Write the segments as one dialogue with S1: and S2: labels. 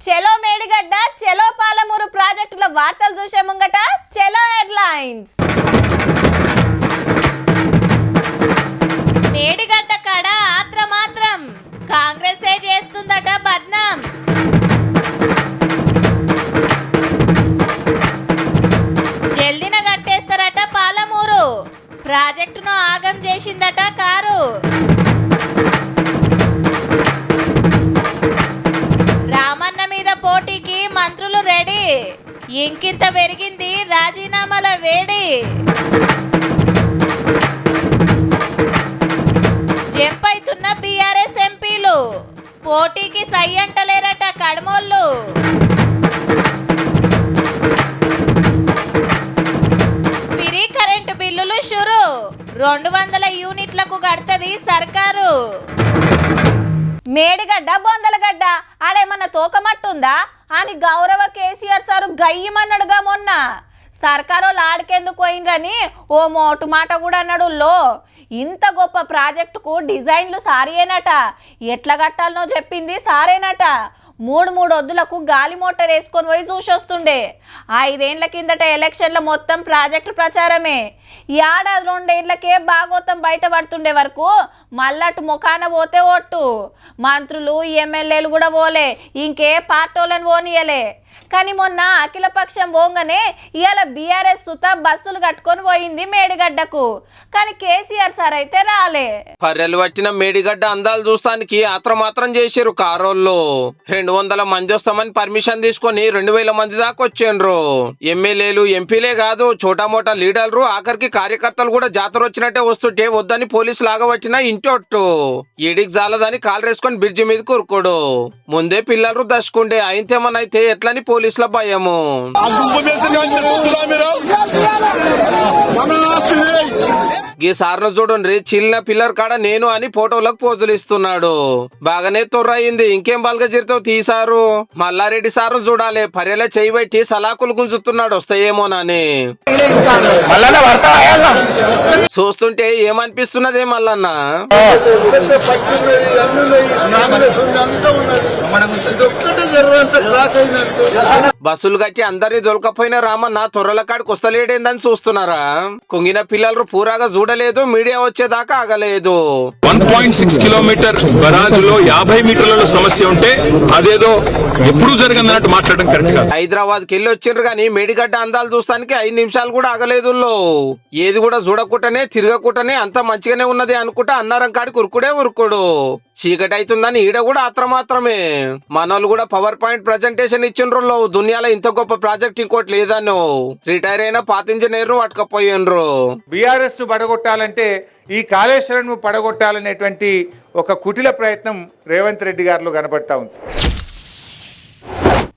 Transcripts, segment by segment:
S1: చెలో మేడిగడ్డ చెలో పాలమూరు ప్రాజెక్టుల వార్తలు చూసే ముంగట చెలో హెడ్లైన్స్. మేడిగడ్డ కడ ఆత్ర మాత్రం కాంగ్రెసే చేస్తుందట బద్నాం. జల్దిన కట్టేస్తారట పాలమూరు. ప్రాజెక్టును ఆగం చేసిందట కారు. పోటీకి మంత్రులు రెడీ. ఇంకింత పెరిగింది రాజీనామాల వేడి. జంప్ అవుతున్న బీఆర్ఎస్ ఎంపీలు పోటీకి సై అంటలేరట కడమోళ్ళు. ఫ్రీ కరెంటు బిల్లులు షురు. రెండు వందల యూనిట్లకు కడుతుంది సర్కారు. మేడిగడ్డ బొందలగడ్డ ఆడేమన్నా తోకమట్టుందా? అని గౌరవ కేసీఆర్ సారు గయ్యమన్నాడుగా మొన్న. సర్కారు ఆడికెందుకు పోయిండ్రని ఓ మోటు మాట కూడా అన్నాడు లో ఇంత గొప్ప ప్రాజెక్టుకు డిజైన్లు సారేనట. ఎట్లా కట్టాలనో చెప్పింది సారేనట. మూడు మూడు వద్దులకు గాలి మోటార్ వేసుకొని పోయి చూసొస్తుండే. ఐదేండ్ల కిందట ఎలక్షన్ల మొత్తం ప్రాజెక్టు ప్రచారమే. ఏడాది రెండేళ్ళకే భాగోతం బయట పడుతుండే వరకు మల్లటు ముఖాన పోతే ఒట్టు. మంత్రులు ఎమ్మెల్యేలు కూడా పోలే. ఇంకే పార్టోలను పోనీయలే. కానీ మొన్న అఖిలపక్షం పోగానే ఇవాళ బీఆర్ఎస్ సుత బస్సులు కట్టుకొని పోయింది మేడిగడ్డకు. కానీ కేసీఆర్ సార్ అయితే రాలే.
S2: పర్రెలు పట్టిన మేడిగడ్డ అందాలు చూస్తానికి ఆత్రమాత్రం చేసిరు కారోళ్ళు. రెండు వందల మంది వస్తామని పర్మిషన్ తీసుకొని రెండు వేల మంది దాకా వచ్చిండ్రు. ఎమ్మెల్యేలు ఎంపీలే కాదు చోటా మోటా లీడర్లు ఆఖరికి కార్యకర్తలు కూడా జాతర వచ్చినట్టే వస్తుంటే వద్దని పోలీసు లాగవచ్చినా ఇంటొట్టు ఈడికి జాలదని కాలు వేసుకొని బ్రిడ్జి మీద కూరుకోడు. ముందే పిల్లలు దశకుండే అయితే ఎట్లని పోలీసుల భయము. ఈ సార్ను చూడండి చిన్న పిల్లర్ కాడ నేను అని ఫోటోలకు పోజులు ఇస్తున్నాడు. బాగానే తొర్రయింది ఇంకేం బల్గా చిరుతావు తీసారు మల్లారెడ్డి సార్ను చూడాలి పర్యల చేయి పెట్టి సలాకులు గుంజుతున్నాడు వస్తాయేమోనని. చూస్తుంటే ఏమనిపిస్తున్నదే మల్లన్న? 야, బస్సులు కట్టి అందరినీ దొరకపోయిన రామన్న తొర్రల కాడికి వస్తలేడేందని చూస్తున్నారా కుంగిన పిల్లలు పూరాగా చూడలేదు మీడియా వచ్చేదాకా ఆగలేదు
S3: వన్ పాయింట్ సిక్స్ కిలోమీటర్ బరాజులో యాభై మీటర్లలో సమస్య ఉంటే అదేదో ఎప్పుడు జరిగిందన్నట్టు మాట్లాడడం కరెక్ట్ కాదు
S2: హైదరాబాద్కి వెళ్ళి వచ్చిండ్రు కానీ మేడిగడ్డ అందాలు చూస్తానికి ఐదు నిమిషాలు కూడా ఆగలేదు లో. ఏది కూడా చూడకుండానే తిరగకుండానే అంత మంచిగానే ఉన్నది అనుకుంటా అన్నారం కాడికి ఉరుకుడే ఉరుకుడు చీకటి అవుతుందని ఈడ కూడా ఆత్ర మాత్రమే మనోళ్ళు కూడా పవర్ పాయింట్ ప్రజెంటేషన్ ఇచ్చిండ్రు లో. దునియాలో ఇంత గొప్ప ప్రాజెక్ట్ ఇంకోటి లేదను రిటైర్ అయిన పాత ఇంజనీర్ పట్టుకపోయిండ్రు
S4: బీఆర్ఎస్ను పడగొట్టాలంటే ఈ కాళేశ్వరం పడగొట్టాలనేటువంటి ఒక కుటిల ప్రయత్నం రేవంత్ రెడ్డి గారిలో కనబడతా ఉంది.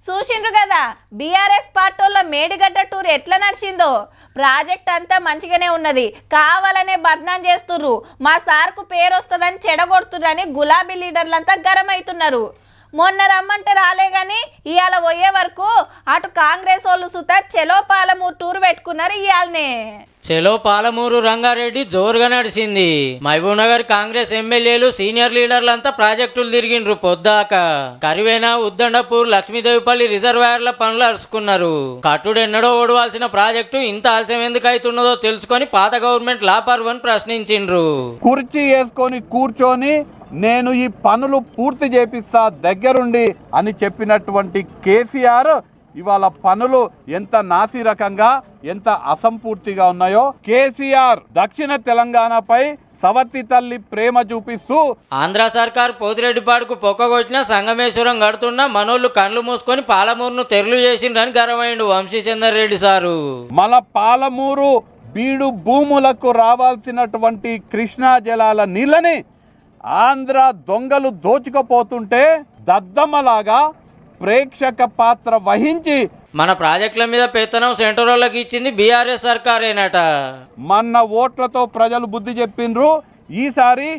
S1: చూసిండ్రు కదా బీఆర్ఎస్ పార్టీలో మేడిగడ్డ టూర్ ఎట్లా నడిచిందో? ప్రాజెక్ట్ అంతా మంచిగానే ఉన్నది కావాలనే బద్నాం చేస్తుర్రు. మా సార్కు పేరు వస్తుందని చెడగొడుతుర్రని గులాబీ లీడర్లంతా గరం అవుతున్నారు మొన్న రమ్మంటే రాలే గాని ఇవాళ పోయే వరకు అటు కాంగ్రెస్ వాళ్ళు సుత చెలోపాలము టూర్ పెట్టుకున్నారు ఇవాళనే
S5: చెలో పాలమూరు రంగారెడ్డి జోరుగా నడిచింది. మహబూబ్ నగర్ కాంగ్రెస్ ఎమ్మెల్యేలు సీనియర్ లీడర్లంతా ప్రాజెక్టులు తిరిగిండ్రు పొద్దాక. కరివేన ఉద్దండపూర్ లక్ష్మీదేవిపల్లి రిజర్వాయర్ల పనులు అరుచుకున్నారు. కట్టుడు ఎన్నడో ఓడవలసిన ప్రాజెక్టు ఇంత ఆలస్యం ఎందుకు అవుతున్నదో తెలుసుకొని పాత గవర్నమెంట్ లాపర్వని ప్రశ్నించిండ్రు.
S6: కుర్చీ వేసుకొని కూర్చొని నేను ఈ పనులు పూర్తి చేపిస్తా దగ్గరుండి అని చెప్పినటువంటి కేసీఆర్ ఇవాళ పనులు ఎంత నాసిరకంగా ఎంత అసంపూర్తిగా ఉన్నాయో కేసీఆర్ దక్షిణ తెలంగాణపై సవతి తల్లి ప్రేమ చూపిస్తూ
S5: ఆంధ్ర సర్కార్ పోతిరెడ్డిపాడుకు పొక్కగొచ్చిన సంగమేశ్వరం కడుతున్నా మనోళ్ళు కండ్లు మూసుకొని పాలమూరును తెరలు చేసిండ్రని గరమైండు వంశీచందర్ రెడ్డి సారు.
S6: మన పాలమూరు బీడు భూములకు రావాల్సినటువంటి కృష్ణా జలాల నీళ్ళని ఆంధ్ర దొంగలు దోచుకపోతుంటే దద్దమ్మలాగా ప్రేక్షక పాత్ర వహించి
S5: మన ప్రాజెక్టుల మీద పెత్తనం సెంట్రల్లోకి ఇచ్చింది బీఆర్ఎస్ సర్కారేనట.
S6: మన ఓట్లతో ప్రజలు బుద్ధి చెప్పిండ్రు ఈసారి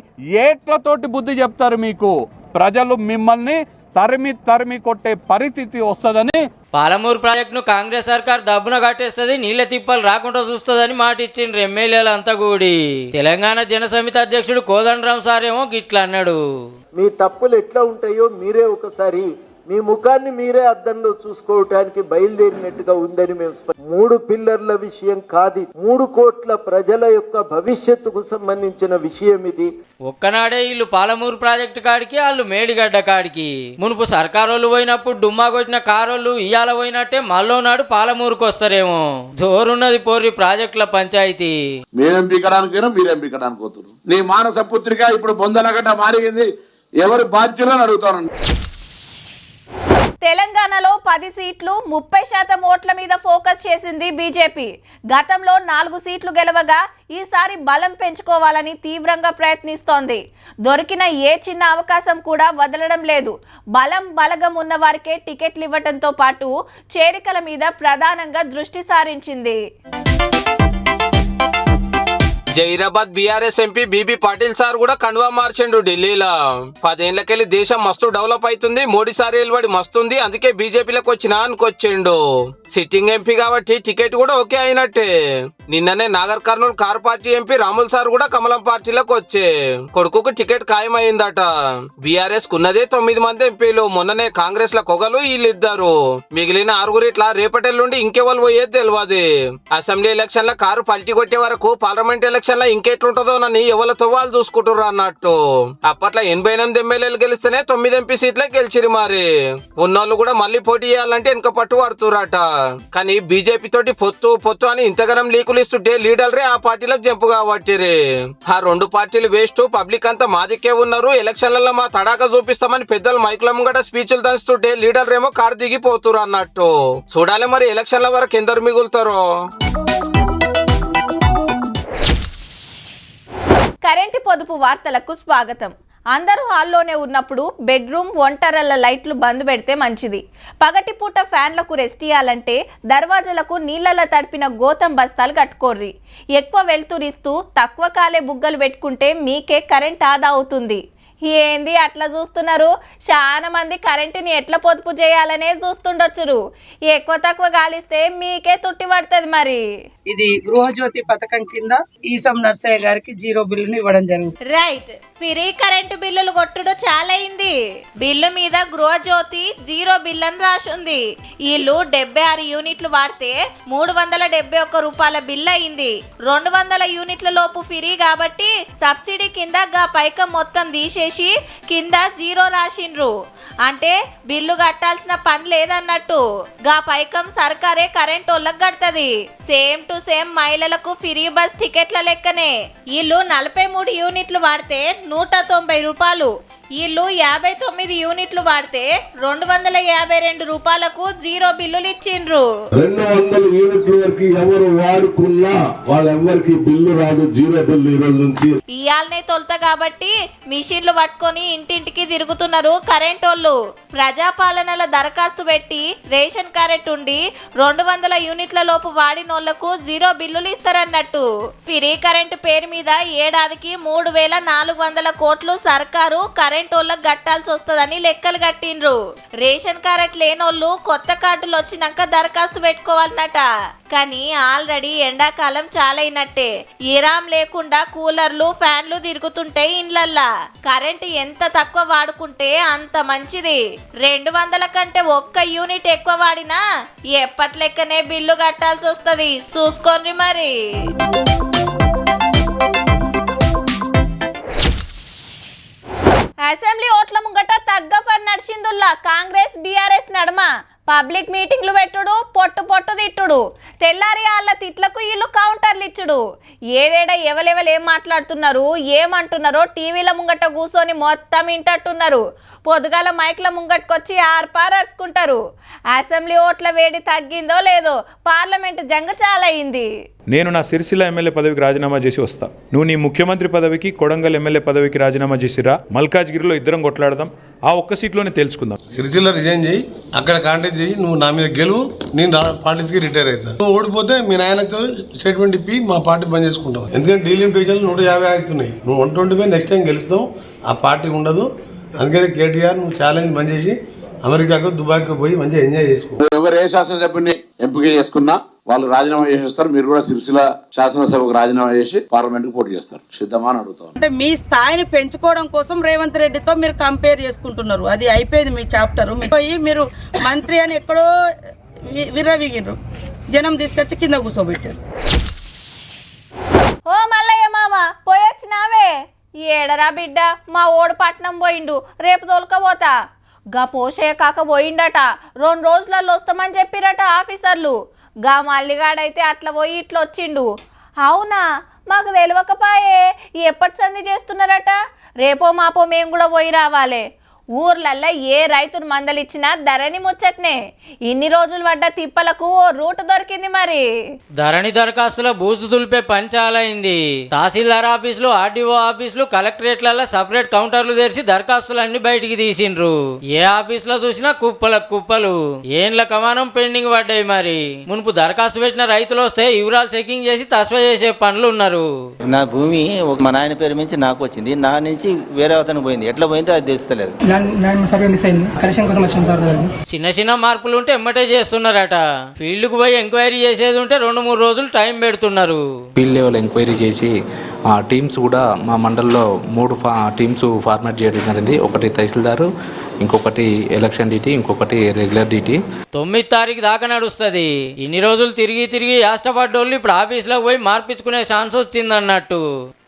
S6: ఏట్లతోటి బుద్ధి చెప్తారు మీకు. ప్రజలు మిమ్మల్ని తరిమి తరిమి కొట్టే పరిస్థితి వస్తుందని
S5: పాలమూరు ప్రాజెక్టును కాంగ్రెస్ సర్కార్ దబ్బున కట్టేస్తుంది నీళ్ళ తిప్పలు రాకుండా చూస్తుందని మాట ఇచ్చిండ్రు ఎమ్మెల్యేలు అంతా కూడి తెలంగాణ జనసమితి అధ్యక్షుడు కోదండరాం సార్ ఏమో గిట్లా అన్నాడు
S7: మీ తప్పులు ఎట్లా ఉంటాయో మీరే ఒకసారి మీ ముఖాన్ని మీరే అద్దంలో చూసుకోవటానికి బయలుదేరినట్టుగా ఉందని మేము మూడు పిల్లర్ల విషయం కాదు మూడు కోట్ల ప్రజల యొక్క భవిష్యత్తుకు సంబంధించిన విషయం ఇది.
S5: ఒక్కనాడే వీళ్ళు పాలమూరు ప్రాజెక్టు కాడికి వాళ్ళు మేడిగడ్డ కాడికి. మునుపు సర్కారోళ్ళు పోయినప్పుడు డుమ్మా కొట్టిన కారోళ్ళు ఇయ్యాల పోయినట్టే మళ్ళో నాడు పాలమూరుకు వస్తారేమో. జోరున్నది పోరి ప్రాజెక్టుల పంచాయతీ.
S8: మేమేం పీకడానికైనా మీరేం పీకడానికి పోతున్నారు నీ మానస పుత్రిక ఇప్పుడు బొందలగడ్డ మారింది ఎవరు బాధ్యులని అడుగుతాను
S1: తెలంగాణలో పది సీట్లు ముప్పై శాతం ఓట్ల మీద ఫోకస్ చేసింది బీజేపీ. గతంలో నాలుగు సీట్లు గెలవగా ఈసారి బలం పెంచుకోవాలని తీవ్రంగా ప్రయత్నిస్తోంది. దొరికిన ఏ చిన్న అవకాశం కూడా వదలడం లేదు. బలం బలగం ఉన్న వారికే టికెట్లు ఇవ్వడంతో పాటు చేరికల మీద ప్రధానంగా దృష్టి సారించింది.
S2: Zaheerabad BRS MP BB Patil sir కూడా కండువా మార్చిండు ఢిల్లీలో. పదేళ్ళకెళ్ళి దేశం మస్తు డెవలప్ అవుతుంది మోడీ సార్ వెలువడి మస్తుంది అందుకే బీజేపీలోకి వచ్చినా అనుకొచ్చిండు సిట్టింగ్ ఎంపీ కాబట్టి టికెట్ కూడా ఓకే అయినట్టే. నిన్ననే Nagar Kurnool car party MP Ramul sir కూడా కమలం పార్టీలోకి వచ్చే కొడుకుకు టికెట్ ఖాయమైందట. బీఆర్ఎస్ కున్నదే తొమ్మిది మంది ఎంపీలు. మొన్ననే కాంగ్రెస్ ల కొగలు వీళ్ళిద్దరు. మిగిలిన ఆరుగురు ఇట్లా రేపటెల్లుండి ఇంకెవరు పోయేది తెలియదు అసెంబ్లీ ఎలక్షన్లో కారు పల్టీ కొట్టే వరకు పార్లమెంట్ ఎలక్షన్లో నన్ను ఎవరితో వాళ్ళు చూసుకుంటారు అన్నట్టు. అప్పట్లో ఎనభై ఎనిమిది ఎమ్మెల్యేలు గెలిస్తేనే తొమ్మిది ఎంపీ సీట్లే గెలిచిరు మరి. ఉన్నోళ్ళు కూడా మళ్ళీ పోటీ చేయాలంటే వెనుక పట్టు పడుతురట కానీ బీజేపీ తోటి పొత్తు పొత్తు అని ఇంతగనం లీకు ఇస్తుంటే లీడర్లే ఆ పార్టీలకు జంపు కాబట్టిరి. ఆ రెండు పార్టీలు వేస్ట్ పబ్లిక్ అంతా మాదికే ఉన్నారు. ఎలక్షన్లలో మా తడాక చూపిస్తామని పెద్దలు మైకుల ముంగట స్పీచ్లు దంచుతుంటే లీడర్ ఏమో కారు దిగిపోతురు అన్నట్టు. చూడాలి మరి ఎలక్షన్ల వరకు ఎందరు మిగులుతారో.
S1: కరెంటు పొదుపు వార్తలకు స్వాగతం. అందరూ హాల్లోనే ఉన్నప్పుడు బెడ్రూమ్ ఒంటరల లైట్లు బంద్ పెడితే మంచిది. పగటిపూట ఫ్యాన్లకు రెస్ట్ ఇవ్వాలంటే దర్వాజలకు నీళ్ళలో తడిపిన గోతం బస్తాలు కట్టుకోర్రి. ఎక్కువ వెలుతురిస్తూ తక్కువ కాలే బుగ్గలు పెట్టుకుంటే మీకే కరెంట్ ఆదా అవుతుంది. ఏంది అట్లా చూస్తున్నారు? చాలా మంది కరెంటుని ఎట్లా పొదుపు చేయాలనే చూస్తుండొచ్చురు. ఎక్కువ తక్కువ గాలిస్తే మీకే తుట్టి పడుతుంది మరి.
S9: ఇది గృహజ్యోతి పథకం కింద ఈసం నర్సయ్య గారికి జీరో బిల్లును ఇవ్వడం జరుగుతుంది
S1: రైట్. ఫ్రీ కరెంటు బిల్లులు కొట్టుడు చాలా అయింది బిల్లు మీద గృహజ్యోతి జీరో బిల్ అని రాసింది. వీళ్ళు డెబ్బై ఆరు యూనిట్లు వాడితే మూడు వందల డెబ్బై ఒక్క రూపాయల బిల్ అయింది. రెండు వందల యూనిట్ల లోపు ఫ్రీ కాబట్టి సబ్సిడీ కింద గా పైకం మొత్తం తీసేసి కింద జీరో రాసిండ్రు అంటే బిల్లు కట్టాల్సిన పని లేదన్నట్టు. గా పైకం సర్కారే కరెంట్ వాళ్ళకి కడుతుంది. సేమ్ టు సేమ్ మహిళలకు ఫ్రీ బస్ టికెట్ల లెక్కనే. వీళ్ళు నలభై మూడు యూనిట్లు వాడితే నూట తొంభై రూపాయలు. వీళ్ళు యాభై తొమ్మిది యూనిట్లు వాడితే రెండు వందల యాభై రెండు రూపాయలకు జీరో బిల్లులు ఇచ్చిండ్రు.
S8: రెండు వందల యూనిట్ల వరకు ఎవరు వాడుకున్నా వాళ్ళెవ్వరికి బిల్లు రాదు జీరో బిల్లు ఈ రోజు నుంచి.
S1: ఇయాలనే తొలుత కాబట్టి మిషన్లు పట్టుకొని ఇంటింటికి తిరుగుతున్నారు కరెంట్ వాళ్ళు ప్రజాపాలనల దరఖాస్తు పెట్టి రేషన్ కార్డు ఉండి రెండు వందల యూనిట్ల లోపు వాడినోళ్ళకు జీరో బిల్లులు ఇస్తారన్నట్టు. ఫ్రీ కరెంటు పేరు మీద ఏడాదికి మూడు వేల నాలుగు వందల కోట్లు సర్కారు కరెంట్ వాళ్ళకి కట్టాల్సి వస్తుందని లెక్కలు కట్టిండ్రు. రేషన్ కార్డు లేనోళ్ళు కొత్త కార్డులు వచ్చినాక దరఖాస్తు పెట్టుకోవాలన్నట. కానీ ఆల్రెడీ ఎండాకాలం చాలా అయినట్టే లేకుండా కూలర్లు ఫ్యాన్లు తిరుగుతుంటే ఇండ్లల్లా. కరెంట్ ఎంత తక్కువ వాడుకుంటే అంత మంచిది. రెండు వందల కంటే ఒక్క యూనిట్ ఎక్కువ వాడినా ఎప్పట్లెక్కనే బిల్లు కట్టాల్సి వస్తుంది. చూసుకోండి మరి. అసెంబ్లీ ఓట్ల ముంగట తగ్గఫర్ నడిచిందుల్లా కాంగ్రెస్ బీఆర్ఎస్ నడమ. పబ్లిక్ మీటింగ్లు పెట్టుడు పొట్టు పొట్టు తిట్టుడు. తెల్లారి వాళ్ళ తిట్లకు వీళ్ళు కౌంటర్లు ఇచ్చుడు. ఏడేడ ఎవలెవలు ఏం మాట్లాడుతున్నారు ఏమంటున్నారో టీవీల ముంగట కూర్చొని మొత్తం ఇంటట్టున్నారు. పొద్దుగాల మైక్ల ముంగట్కొచ్చి ఆర్పారేసుకుంటారు అసెంబ్లీ ఓట్ల వేడి తగ్గిందో లేదో పార్లమెంట్ జంగ చాలయింది.
S10: నేను నా సిరిసిల్ల ఎమ్మెల్యే పదవికి రాజీనామా చేసి వస్తా. నువ్వు నీ ముఖ్యమంత్రి పదవికి కొడంగల్ ఎమ్మెల్యే పదవికి రాజీనామా చేసిరా మల్కాజ్గిరిలో ఇద్దరం కొట్లాడదాం. ఆ ఒక్క సీట్లోనే తేల్చుకుందాం.
S8: సిరిసిల్ల రిజైన్ చేయి అక్కడ కాంటాక్ట్ చేయి నువ్వు నా మీద గెలువు నేను పార్టీకి రిటైర్ అవుతాను నువ్వు ఓడిపోతే మీ నాయనతో స్టేట్మెంట్ ఇప్పి మా పార్టీ బంద్ చేసుకుంటావు ఎందుకంటే డీలిమిటేషన్లు నూట యాభై అవుతున్నాయి నువ్వు one twenty five next time గెలుస్తావు ఆ పార్టీ ఉండదు. అందుకని కేటీఆర్ నువ్వు ఛాలెంజ్ బంద్ చేసి అమెరికాకు దుబాయ్కి పోయి మంచిగా ఎంజాయ్ చేసుకో.
S11: ఎవరు ఏ శాసనసభ్యుని ఎంపిక చేసుకున్నా వాళ్ళు రాజీనామా చేసేస్తారు మీరు కూడా సిరిసిల్ల శాసనసభకు రాజీనామా చేసి పార్లమెంట్కు పోటీ చేస్తారు. సిద్ధమా అని అడుగుతాం
S9: అంటే మీ స్థాయిని పెంచుకోవడం కోసం రేవంత్ రెడ్డితో మీరు కంపేర్ చేసుకుంటున్నారు. అది అయిపోయింది మీ చాప్టర్. పోయి మీరు మంత్రి అని ఎక్కడో వి- విర్రవీగిర్రు. జనం తీసుకొచ్చి కింద కూర్చోబెట్టారు.
S1: ఓ మల్లయ్య మామ పోయొచ్చినావే ఏడరా బిడ్డ మా ఓడు పట్నం పోయిండు రేపు తోలుకపోతా. గా పోషయ్య కాక పోయిండట రెండు రోజులలో వస్తామని చెప్పిరట ఆఫీసర్లు. గా మల్లిగాడైతే అట్లా పోయి ఇట్లా వచ్చిండు. అవునా? మాకు తెలియకపాయే ఎప్పటి సంధి చేస్తున్నారట? రేపో మాపో మేము కూడా పోయి రావాలి. ఊర్లల్లో ఏ రైతును మందలిచ్చినా ధరని ముచ్చట్నే. ఇన్ని రోజులు పడ్డ తిప్పలకు ఓ రూట్ దొరికింది మరి.
S5: ధరణి దరఖాస్తుల బూజు దులిపే పంచాలైంది తహసీల్దార్ ఆఫీసులు ఆర్డీఓ ఆఫీసులు కలెక్టరేట్లలో సపరేట్ కౌంటర్లు తెరిచి దరఖాస్తులన్నీ బయటికి తీసిండ్రు. ఏ ఆఫీసులో చూసినా కుప్పల కుప్పలు. ఏండ్ల కమానం పెండింగ్ పడ్డాయి మరి. మునుపు దరఖాస్తు పెట్టిన రైతులు వస్తే వివరాలు చెకింగ్ చేసి తస్వ చేసే పనులు ఉన్నారు.
S12: నా భూమి ఒక మా నాయన పేరు నుంచి నాకు వచ్చింది. నా నుంచి వేరే అతను పోయింది. ఎట్లా పోయిందో అది తెలుస్తలేదు.
S5: చిన్న చిన్న మార్పులు ఉంటే ఎమ్మటే చేస్తున్నారట. ఫీల్డ్కు పోయి ఎంక్వైరీ చేసేది ఉంటే రెండు మూడు రోజులు టైం పెడుతున్నారు.
S13: ఫీల్డ్ లెవెల్ ఎంక్వైరీ చేసి టీమ్స్ కూడా మా మండల్లో మూడు ఫా టీమ్స్ ఫార్మేట్ చేయడం జరిగింది. ఒకటి తహసీల్దారు ఇంకొకటి ఎలక్షన్ డ్యూటీ ఇంకొకటి రెగ్యులర్ డ్యూటీ
S5: తొమ్మిది తారీఖు దాకా నడుస్తుంది. ఇన్ని రోజులు తిరిగి తిరిగి యాష్టపడ్డోళ్ళు ఇప్పుడు ఆఫీస్లో పోయి మార్పించుకునే ఛాన్స్ వచ్చింది అన్నట్టు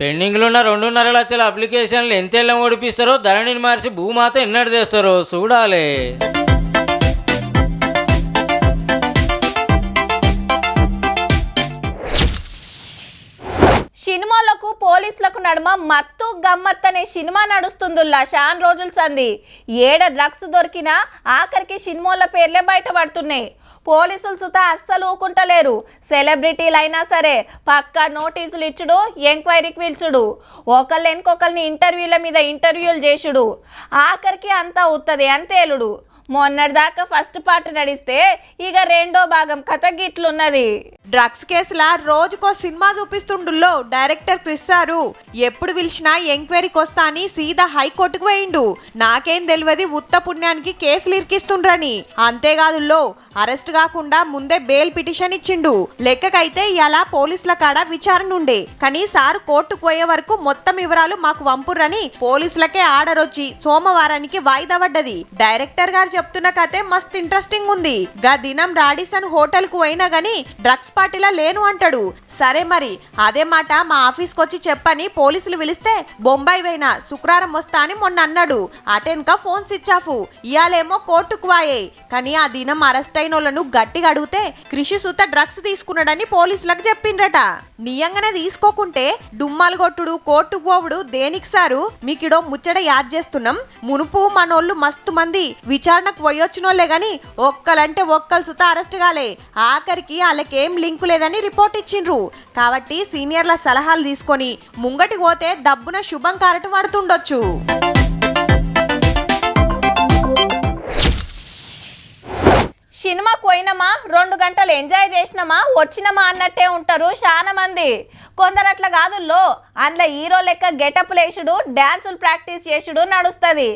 S5: పెండింగ్లో ఉన్న రెండున్నర లక్షల అప్లికేషన్లు ఎంతెల్లం ఓడిపిస్తారో ధరణిని మార్చి భూమాత ఎన్నడు చేస్తారో చూడాలి.
S1: సినిమాలకు పోలీసులకు నడుమ మత్తు గమ్మత్ అనే సినిమా నడుస్తుందిలా షాన్ రోజుల సంది ఏడ డ్రగ్స్ దొరికినా ఆఖరికి సినిమాల పేర్లే బయటపడుతున్నాయి. పోలీసులు సుత అస్సలు ఊకుంటలేరు. సెలబ్రిటీలు అయినా సరే పక్కా నోటీసులు ఇచ్చుడు ఎంక్వైరీకి పిలుచుడు. ఒకళ్ళు ఇంకొకరిని ఇంటర్వ్యూల మీద ఇంటర్వ్యూలు చేసుడు. ఆఖరికి అంతా ఉత్తది అని తేలుడు మొన్నటిదాకా ఫస్ట్ పార్ట్ నడిస్తే ఇక రెండో భాగం కథ గిట్లున్నది.
S14: డ్రగ్స్ కేసుల రోజుకో సినిమా చూపిస్తుండుల్లో డైరెక్టర్ క్రిస్ సారు. ఎప్పుడు పిలిచినా ఎంక్వైరీకి వస్తా అని సీదా హైకోర్టుకు పోయిండు నాకేం తెలియదు ఉత్త పుణ్యానికి కేసులు ఇరికిస్తుండ్రని. అంతేకాదుల్లో అరెస్ట్ కాకుండా ముందే బెయిల్ పిటిషన్ ఇచ్చిండు. లెక్కకైతే ఇలా పోలీసుల కాడ విచారణ ఉండే. కానీ సార్ కోర్టుకు పోయే వరకు మొత్తం వివరాలు మాకు వంపుర్రని పోలీసులకే ఆర్డర్ వచ్చి సోమవారానికి వాయిదా పడ్డది. డైరెక్టర్ గారు చెప్తున్న కథే మస్త్ ఇంట్రెస్టింగ్ ఉంది. గా దినం రాడిసన్ హోటల్కు పోయినా గానీ డ్రగ్స్ పార్టీలా లేను అంటాడు. సరే మరి అదే మాట మా ఆఫీస్కి వచ్చి చెప్పని పోలీసులు పిలిస్తే బొంబాయి పోయినా శుక్రవారం వస్తా అని మొన్న అన్నాడు. అటెన్క ఫోన్ స్విచ్ ఆఫ్ ఇయాలేమో కోర్టుకు వాయే. కానీ ఆ దినం అరెస్ట్ అయిన వాళ్ళను గట్టిగా అడిగితే కృషి సుత డ్రగ్స్ తీసుకున్నాడని పోలీసులకు చెప్పిండ్రట. నియంగానే తీసుకోకుంటే డుమ్మాలు కొట్టుడు కోర్టుకు పోవుడు దేనికి సారు? మీకిడో ముచ్చట యాద్ చేస్తున్నాం. మునుపు మనోళ్ళు మస్తు మంది విచారణ విచారణకు పోయొచ్చినోళ్ళే గాని ఒక్కలంటే ఒక్కలు సుత అరెస్ట్ కాలే ఆఖరికి వాళ్ళకేం లింకు లేదని రిపోర్ట్ ఇచ్చిండ్రు. కాబట్టి సీనియర్ల సలహాలు తీసుకొని ముంగటి పోతే దబ్బున శుభం కారట పడుతుండొచ్చు
S1: సినిమాకు పోయినామా? రెండు గంటలు ఎంజాయ్ చేసినామా? వచ్చినామా అన్నట్టే ఉంటారు చాలా మంది. కొందరు అట్లా కాదు లో అందులో హీరో లెక్క గెటప్ లేచుడు డ్యాన్సులు ప్రాక్టీస్ చేసుడు నడుస్తుంది.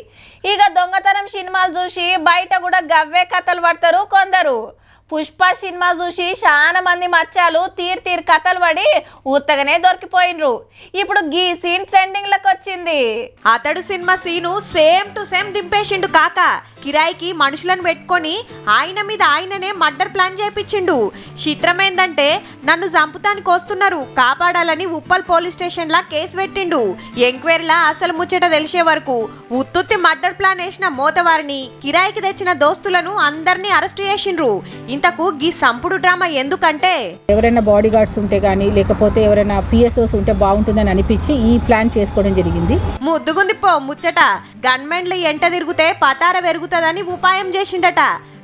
S1: ఇక దొంగతనం సినిమాలు చూసి బయట కూడా గవ్వే కథలు పడతారు కొందరు. పుష్ప సినిమా చూసి చాలా మంది మచ్చాలు తీర్ తీర్ కథలు పడి ఉత్తగానే దొరికిపోయినరు. ఇప్పుడు గీ సీన్ ట్రెండింగ్లకు వచ్చింది.
S14: అతడు cinema scene same to same దింపేసిండు కాక కిరాయికి మనుషులను పెట్టుకొని ఆయన మీద ఆయననే మర్డర్ ప్లాన్ చేపించిండు. చిత్రం ఏంటంటే నన్ను చంపుతానికి వస్తున్నారు కాపాడాలని ఉప్పల్ పోలీస్ స్టేషన్ లా కేసు పెట్టిండు. ఎంక్వైరీలా అసలు ముచ్చట తెలిసే వరకు ఉత్తుత్తి మర్డర్ ప్లాన్ వేసిన మోతవారిని కిరాయికి తెచ్చిన దోస్తులను అందరినీ అరెస్ట్ చేసిండ్రు. ఇంతకు గీ సంపుడు డ్రామా ఎందుకంటే?
S15: ఎవరైనా బాడీ గార్డ్స్ ఉంటే కానీ లేకపోతే ఎవరైనా పిఎస్ఓస్ ఉంటే బాగుంటుందని అనిపించి ఈ ప్లాన్ చేసుకోవడం జరిగింది.
S14: ముద్దుగుంది పో ముచ్చట. గన్మెన్లు ఎంట తిరిగితే పతార పెరుగుతుందని ఉపాయం చేసిండట.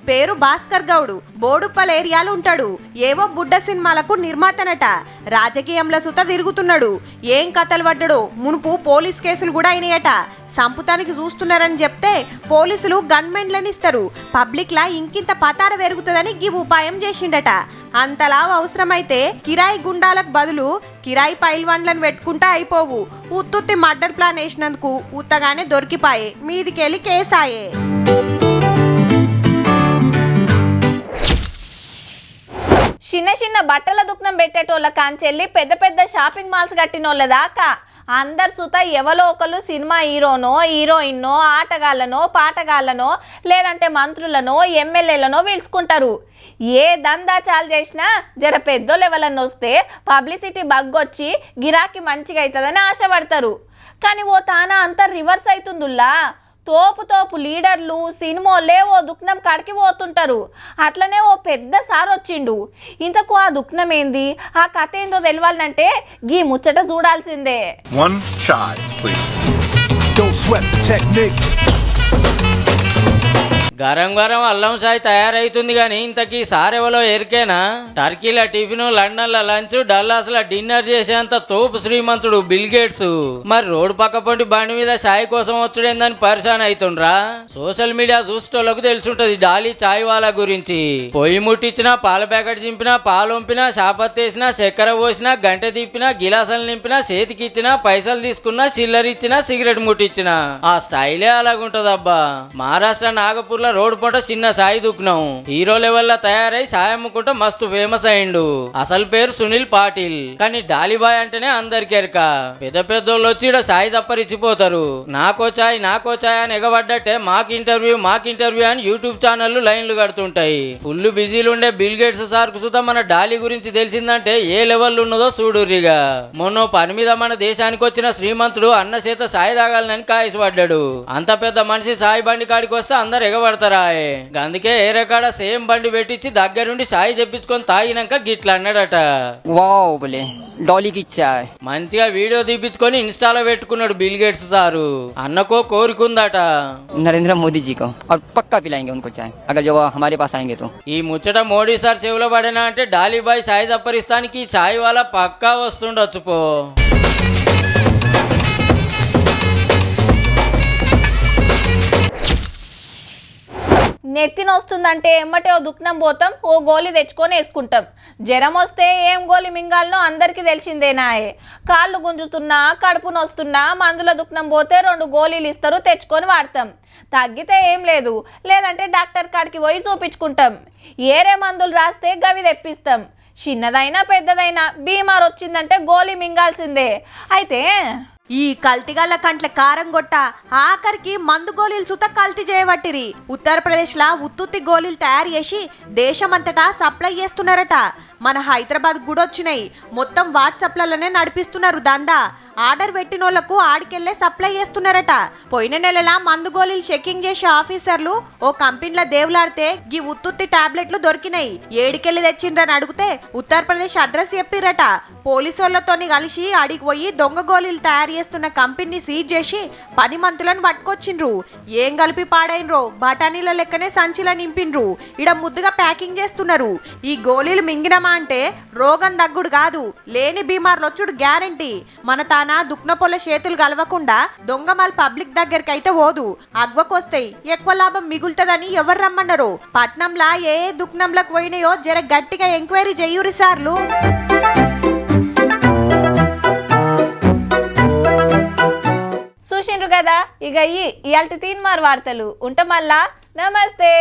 S14: పేరు భాస్కర్ గౌడు. బోడుప్పల్ ఏరియాలో ఉంటాడు. ఏవో బుడ్డ సినిమాలకు నిర్మాతనట. రాజకీయంలో సుత తిరుగుతున్నాడు. ఏం కథలు పడ్డాడో మునుపు పోలీస్ కేసులు కూడా అయినాయట. సంపుతానికి చూస్తున్నారని చెప్తే పోలీసులు గన్మెన్లని ఇస్తారు. పబ్లిక్ లా ఇంకింత పతార పెరుగుతుందని గీ ఉపాయం చేసిండట. అంతలా అవసరమైతే కిరాయి గుండాలకు బదులు కిరాయి పైల్వాన్లను పెట్టుకుంటా అయిపోవు. ఉత్తుత్తి మర్డర్ ప్లాన్ వేసినందుకు ఉత్తగానే దొరికిపాయే. మీదికెళ్ళి కేసాయే.
S1: చిన్న చిన్న బట్టల దుకాణం పెట్టేటోళ్ళ కాంచెల్లి పెద్ద పెద్ద షాపింగ్ మాల్స్ కట్టినోళ్ళ దాకా. అందరు సుత ఎవలో ఒకరు సినిమా హీరోనో హీరోయిన్నో ఆటగాళ్ళనో పాటగాళ్ళనో లేదంటే మంత్రులనో ఎమ్మెల్యేలనో పిలుచుకుంటారు. ఏ దందా చాలు చేసినా జర పెద్ద లెవెలన్న వస్తే పబ్లిసిటీ బగ్గొచ్చి గిరాకీ మంచిగా అవుతుందని ఆశపడతారు. కానీ ఓ తానా అంతా రివర్స్ అవుతుందిల్లా తోపు తోపు లీడర్లు సినిమాలే ఓ దుఃఖనం కాడికి పోతుంటారు అట్లనే ఓ పెద్ద సార్ వచ్చిండు ఇంతకు ఆ దుఃఖనం ఏంది ఆ కథ ఏందో తెలవాలంటే గీ ముచ్చట చూడాల్సిందే
S16: One shot, please. Don't sweat the technique.
S5: Garam garam అల్లం చాయ్ తయారైతుంది కానీ ఇంతకీ సారెవలో ఎరికేనా? టర్కీల టిఫిన్ లండన్ల లంచ్ డల్లాస్ల డిన్నర్ చేసేంత తోపు శ్రీమంతుడు బిల్ గేట్స్. మరి రోడ్డు పక్క పొంటి బండి మీద చాయ్ కోసం వచ్చుడేందని పరిశాన్ అవుతుండ్రా సోషల్ మీడియా చూసేటోళ్ళకు తెలుసుంటది డాలీ చాయ్ వాళ్ళ గురించి. పొయ్యి ముట్టించినా పాల ప్యాకెట్ చింపినా పాలు వంపినా షాపత్తేసినా చక్కెర పోసినా గంట తిప్పినా గిలాసులు నింపినా చేతికిచ్చినా పైసలు తీసుకున్నా చిల్లర ఇచ్చినా సిగరెట్ ముట్టించినా. ఆ స్టైలే అలాగుంటదబ్బా. మహారాష్ట్ర నాగపూర్ లో రోడ్డు పంట చిన్న సాయి దుఃఖం హీరో లెవెల్లో తయారై సాయి అమ్ముకుంటూ మస్తు ఫేమస్ అయిండు. అసలు పేరు సునీల్ పాటిల్. కానీ డాలీబాయ్ అంటేనే అందరికి ఎరక. పెద్ద పెద్దోళ్ళు వచ్చి ఈడ సాయి తప్పరిచ్చిపోతారు నాకో చాయ్ నాకో చాయ్ అని ఎగబడ్డట్టే మాకు ఇంటర్వ్యూ మాకు ఇంటర్వ్యూ అని యూట్యూబ్ ఛానళ్ళు లైన్లు కడుతుంటాయి. ఫుల్ బిజీలు ఉండే బిల్ గేట్స్ సార్ సుతా మన డాలీ గురించి తెలిసిందంటే ఏ లెవెల్ ఉన్నదో చూడుర్రిగా. మొన్న పని మీద మన దేశానికి వచ్చిన శ్రీమంతుడు అన్న చేత సాయి తాగాలని కాయసపడ్డాడు. అంత పెద్ద మనిషి సాయి బండి కాడికి వస్తే అందరు ఎగబడతారు. అందుకే ఏ రకాడ సేమ్ బండి పెట్టించి దగ్గరుండి సాయి చెప్పించుకొని తాగినాక గిట్ల అన్నాడట
S17: వావ్ బోలే डॉली की चाय
S5: మంచిగా వీడియో తీపించుకొని ఇన్స్టాలో పెట్టుకున్నాడు Bill Gates sir అన్నకో కోరికుందట
S17: Narendra Modi ji को और पक्का पिलाएंगे उनको चाय अगर जब वो हमारे पास आएंगे तो
S5: ఈ ముచ్చట మోడీ సార్ చెవిలో పడినా అంటే డాలీబాయ్ సాయి సప్పరిస్తానికి ఈ సాయి వాళ్ళ పక్కా వస్తుండొచ్చు పో
S1: నెత్తి నొస్తుందంటే ఎమ్మటే ఓ దుఃఖనం పోతాం ఓ గోలి తెచ్చుకొని వేసుకుంటాం. జ్వరం వస్తే ఏం గోలి మింగాలనో అందరికీ తెలిసిందేనాయే కాళ్ళు గుంజుతున్నా కడుపు నొస్తున్నా మందుల దుఃఖనం పోతే రెండు గోళీలు ఇస్తారు తెచ్చుకొని వాడతాం. తగ్గితే ఏం లేదు లేదంటే డాక్టర్ కాడికి పోయి చూపించుకుంటాం. ఏరే మందులు రాస్తే గవి తెప్పిస్తాం. చిన్నదైనా పెద్దదైనా బీమార్ వచ్చిందంటే గోళీ మింగాల్సిందే. అయితే
S14: ఈ కల్తీగల్ల కంట్ల కారం గొట్ట ఆఖరికి మందు గోళీలు సుత కల్తీ చేయబట్టిరి. ఉత్తరప్రదేశ్ లా ఉత్తుత్తి గోళీలు తయారు చేసి దేశమంతటా సప్లై చేస్తున్నారట. మన హైదరాబాద్ కూడా వచ్చినాయి మొత్తం వాట్సాప్లలోనే నడిపిస్తున్నారు దందా. ఆర్డర్ పెట్టినోళ్ళకు ఆడికెళ్ళే సప్లై చేస్తున్నారట. పోయిన నెలలా మందు గోళీలు చెకింగ్ చేసే ఆఫీసర్లు ఓ కంపెనీల దేవులాడితే గీ ఉత్తుత్తి టాబ్లెట్లు దొరికినాయి. ఏడికెళ్ళి తెచ్చిండ్రని అడిగితే ఉత్తరప్రదేశ్ అడ్రస్ చెప్పిరట. పోలీసోళ్ళతోని కలిసి అడిగి పోయి దొంగ గోళీలు తయారు చేస్తున్న కంపెనీని సీజ్ చేసి పని మంతులను పట్టుకొచ్చిండ్రు. ఏం కలిపి పాడైనరో బఠానీల లెక్కనే సంచిలా నింపిండ్రు ఇడ ముద్దుగా ప్యాకింగ్ చేస్తున్నారు. ఈ గోళీలు మింగిన బీమా అంటే రోగం దగ్గుడు కాదు. లేని బీమార్లు వచ్చుడు గ్యారంటీ. మన తాన దుక్నపొల చేతులు కలవకుండా దొంగమాల్ పబ్లిక్ దగ్గరకైతే ఓదు అగ్వకొస్తాయి ఎక్కువ లాభం మిగులుతుందని ఎవరు రమ్మన్నారు? పట్నంలా ఏ దుక్నంలకు పోయినాయో జర గట్టిగా ఎంక్వైరీ చెయ్యురి సార్లు.
S1: చూసిండ్రు కదా? ఇక ఈ ఇయాల్టి తీన్మార్ వార్తలు. ఉంట మళ్ళా నమస్తే.